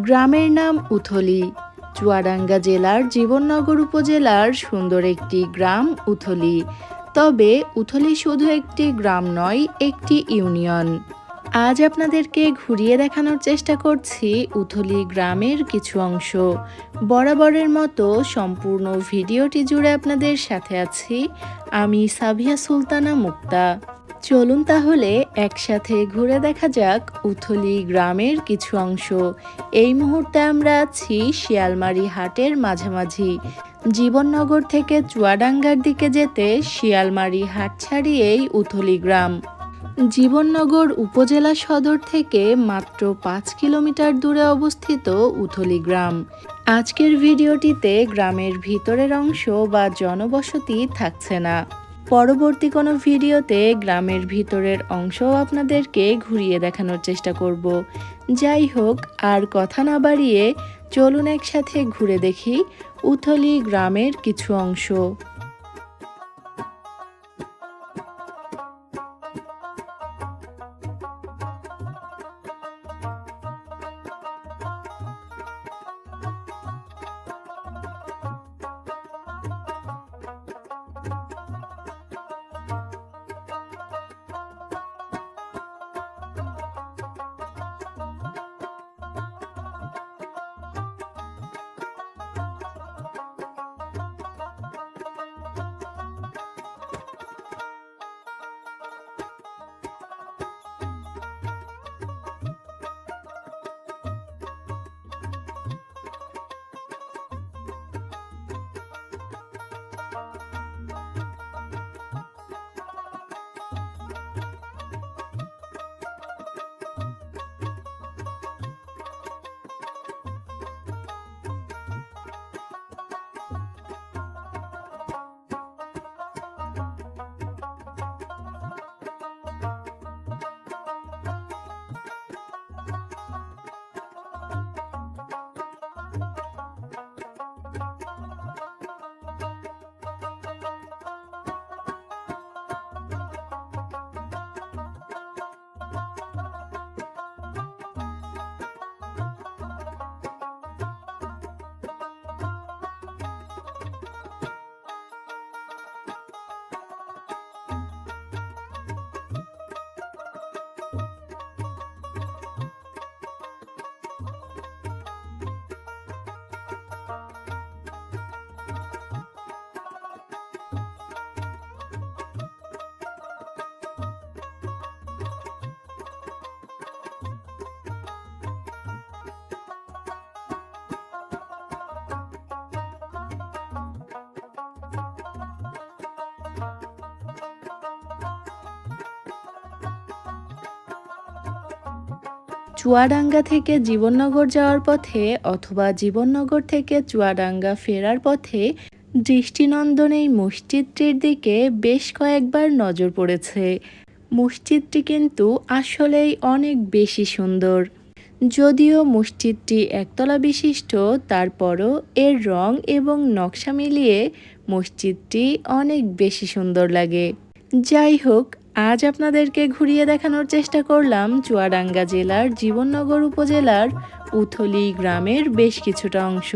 গ্রামের নাম উথলি। চুয়াডাঙ্গা জেলার জীবননগর উপজেলার সুন্দর একটি গ্রাম উথলি। তবে উথলি শুধু একটি গ্রাম নয়, একটি ইউনিয়ন। আজ আপনাদেরকে ঘুরিয়ে দেখানোর চেষ্টা করছি উথলি গ্রামের কিছু অংশ। বরাবরের মতো সম্পূর্ণ ভিডিওটি জুড়ে আপনাদের সাথে আছি। আমি সাভিয়া সুলতানা মুক্তা। চলুন তাহলে একসাথে ঘুরে দেখা যাক উথলি গ্রামের কিছু অংশ। এই মুহূর্তে আমরা আছি শিয়ালমারি হাটের মাঝামাঝি। জীবননগর থেকে চুয়াডাঙ্গার দিকে যেতে শিয়ালমারি হাট ছাড়িয়েই উথলি গ্রাম। জীবননগর উপজেলা সদর থেকে মাত্র পাঁচ কিলোমিটার দূরে অবস্থিত উথলি গ্রাম। আজকের ভিডিওটিতে গ্রামের ভিতরের অংশ বা জনবসতি থাকছে না। পরবর্তী কোনো ভিডিওতে গ্রামের ভিতরের অংশও আপনাদেরকে ঘুরিয়ে দেখানোর চেষ্টা করব। যাই হোক, আর কথা না বাড়িয়ে চলুন একসাথে ঘুরে দেখি উথলি গ্রামের কিছু অংশ। চুয়াডাঙ্গা থেকে জীবননগর যাওয়ার পথে অথবা জীবননগর থেকে চুয়াডাঙ্গা ফেরার পথে দৃষ্টিনন্দন এই মসজিদটির দিকে বেশ কয়েকবার নজর পড়েছে। মসজিদটি কিন্তু আসলেই অনেক বেশি সুন্দর। যদিও মসজিদটি একতলা বিশিষ্ট, তারপরও এর রং এবং নকশা মিলিয়ে মসজিদটি অনেক বেশি সুন্দর লাগে। যাই হোক আজ আপনাদেরকে ঘুরিয়ে দেখানোর চেষ্টা করলাম চুয়াডাঙ্গা জেলার জীবননগর উপজেলার উথলি গ্রামের বেশ কিছুটা অংশ।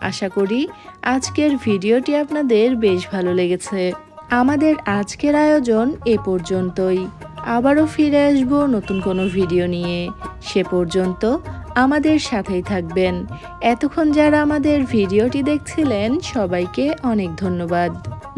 আশা করি আজকের ভিডিওটি আপনাদের বেশ ভালো লেগেছে। আমাদের আজকের আয়োজন এ পর্যন্তই। আবারও ফিরে আসব নতুন কোনো ভিডিও নিয়ে। সে পর্যন্ত আমাদের সাথেই থাকবেন। এতক্ষণ যারা আমাদের ভিডিওটি দেখছিলেন, সবাইকে অনেক ধন্যবাদ।